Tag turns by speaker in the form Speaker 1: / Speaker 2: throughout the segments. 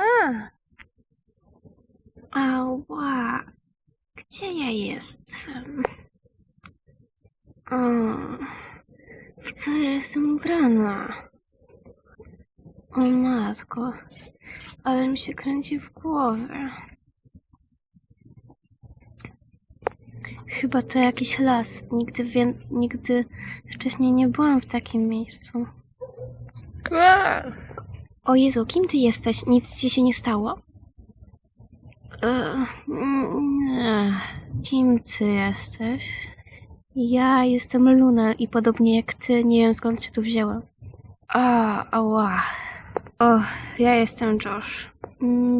Speaker 1: A. Ała. Gdzie ja jestem? O, w co ja jestem ubrana? O matko, ale mi się kręci w głowie. Chyba to jakiś las. Nigdy, wie, nigdy wcześniej nie byłam w takim miejscu. O Jezu, kim ty jesteś? Nic ci się nie stało? E, nie. Kim ty jesteś? Ja jestem Luna i podobnie jak ty, nie wiem skąd się tu wzięłam. A, ała. O, ja jestem Josh.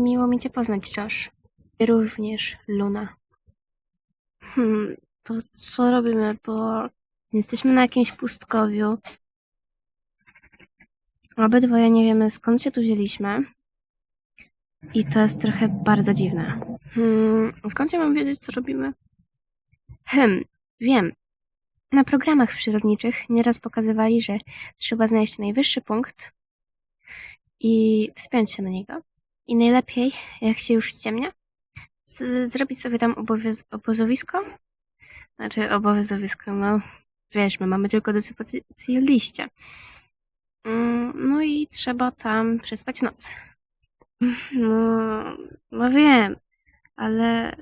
Speaker 1: Miło mi cię poznać, Josh. Również Luna. Hmm, to co robimy, bo jesteśmy na jakimś pustkowiu. Obydwoje nie wiemy skąd się tu wzięliśmy. I to jest trochę bardzo dziwne. Hmm, skąd ja mam wiedzieć, co robimy? Hm, wiem. Na programach przyrodniczych nieraz pokazywali, że trzeba znaleźć najwyższy punkt i wspiąć się na niego. I najlepiej, jak się już ściemnia, z- zrobić sobie tam obowiz- obozowisko. Znaczy obowiązowisko, no wiesz, my mamy tylko do dyspozycji liście. Mm, No i trzeba tam przespać noc. No, no wiem, ale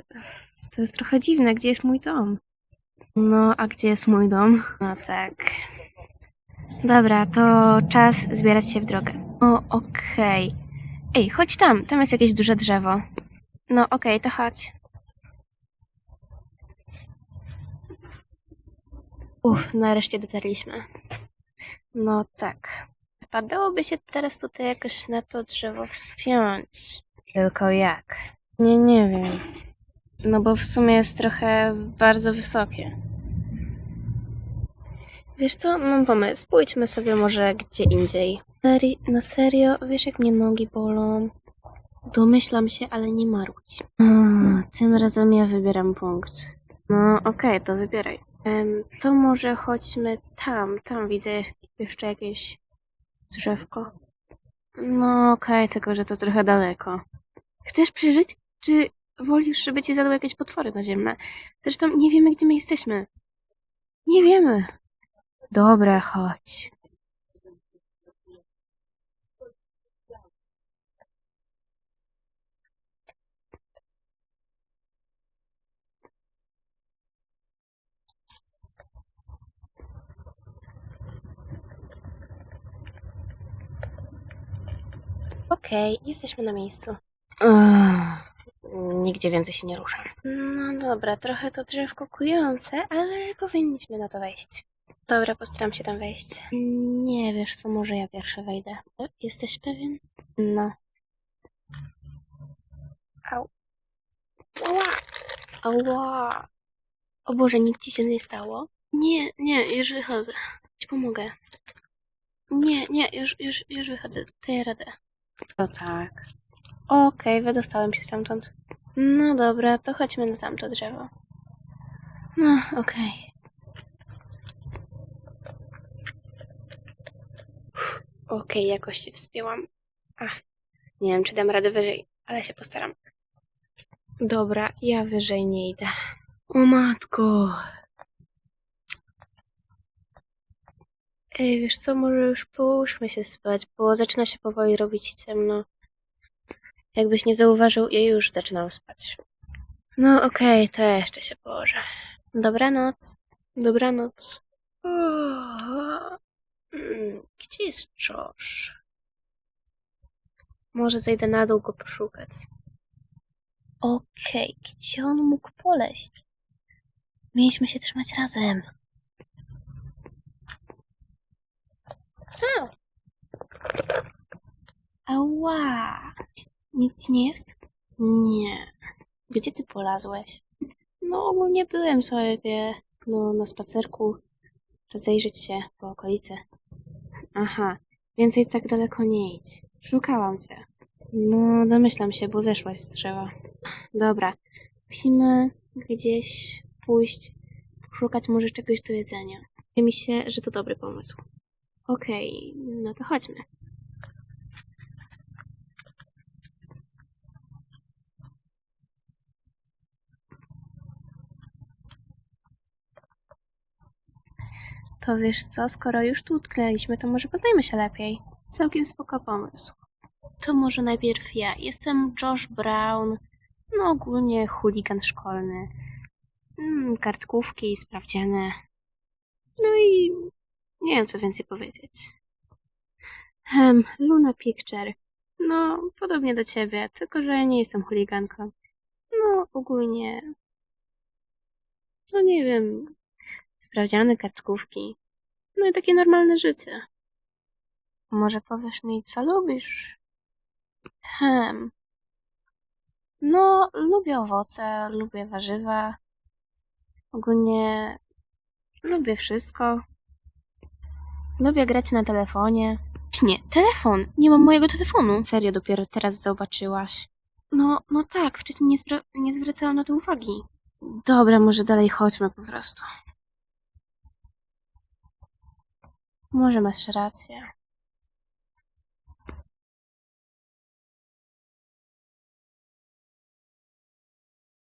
Speaker 1: to jest trochę dziwne. Gdzie jest mój dom? No, a gdzie jest mój dom? No tak. Dobra, to czas zbierać się w drogę. O, okej. Ej, chodź tam, tam jest jakieś duże drzewo. No, okej, to chodź. Uff, nareszcie dotarliśmy. No tak. Padałoby się teraz tutaj jakoś na to drzewo wspiąć. Tylko jak? Nie, nie wiem. No bo w sumie jest trochę bardzo wysokie. Wiesz co, mam pomysł. Pójdźmy sobie może gdzie indziej. Seri na serio? Wiesz jak mnie nogi bolą? Domyślam się, ale nie marudź. Tym razem ja wybieram punkt. No okej, to wybieraj. Em, to może chodźmy tam. Tam widzę jeszcze jakieś drzewko. No okej, tylko że to trochę daleko. Chcesz przeżyć? Czy wolisz, żeby ci zadały jakieś potwory naziemne? Zresztą nie wiemy, gdzie my jesteśmy. Nie wiemy. Dobra, chodź. Okej, jesteśmy na miejscu. Nigdzie więcej się nie ruszam. No dobra, trochę to drzewko kujące, ale powinniśmy na to wejść. Dobra, postaram się tam wejść. Nie wiesz co, może ja pierwszy wejdę. Jesteś pewien? No. Au. Ała! Ała! O Boże, nic ci się nie stało? Nie, nie, już wychodzę. Ci pomogę. Nie, nie, już, już, już wychodzę. Daję radę. To tak. Okej, wydostałem się stamtąd. No dobra, to chodźmy na tamto drzewo. No, okej. Uff, Okej, jakoś się wspięłam. Ach, nie wiem, czy dam radę wyżej, ale się postaram. Dobra, ja wyżej nie idę. O matko. Ej, wiesz co, może już połóżmy się spać, bo zaczyna się powoli robić ciemno. Jakbyś nie zauważył, ja już zaczynam spać. No okej, to ja jeszcze się położę. Dobranoc. Dobranoc. O, mm, Gdzie jest Josh? Może zejdę na dół go poszukać. Okej, gdzie on mógł poleść? Mieliśmy się trzymać razem. Au. Ała! Nic nie jest? Nie. Gdzie ty polazłeś? No, ogólnie byłem sobie no, na spacerku, rozejrzeć się po okolicy. Aha, więcej tak daleko nie idź. Szukałam cię. No, domyślam się, bo zeszłaś z drzewa. Dobra, musimy gdzieś pójść, szukać może czegoś do jedzenia. Wydaje mi się, że to dobry pomysł. Okej, okay, no to chodźmy. To wiesz co, skoro już tu utknęliśmy, to może poznajmy się lepiej. Całkiem spoko pomysł. To może najpierw ja. Jestem Josh Brown, no ogólnie chuligan szkolny. Mm, kartkówki, sprawdziane. No i nie wiem, co więcej powiedzieć. Hem, Luna Picture. No, podobnie do ciebie, tylko że nie jestem chuliganką. No, ogólnie... No nie wiem, sprawdziane kartkówki. No i takie normalne życie. Może powiesz mi, co lubisz? Hem. No, lubię owoce, lubię warzywa. Ogólnie lubię wszystko. Lubię grać na telefonie. Nie, telefon! Nie mam mojego telefonu. Serio, dopiero teraz zobaczyłaś. No, no tak, wcześniej nie, nie zwracałam na to uwagi. Dobra, może dalej chodźmy po prostu. Może masz rację.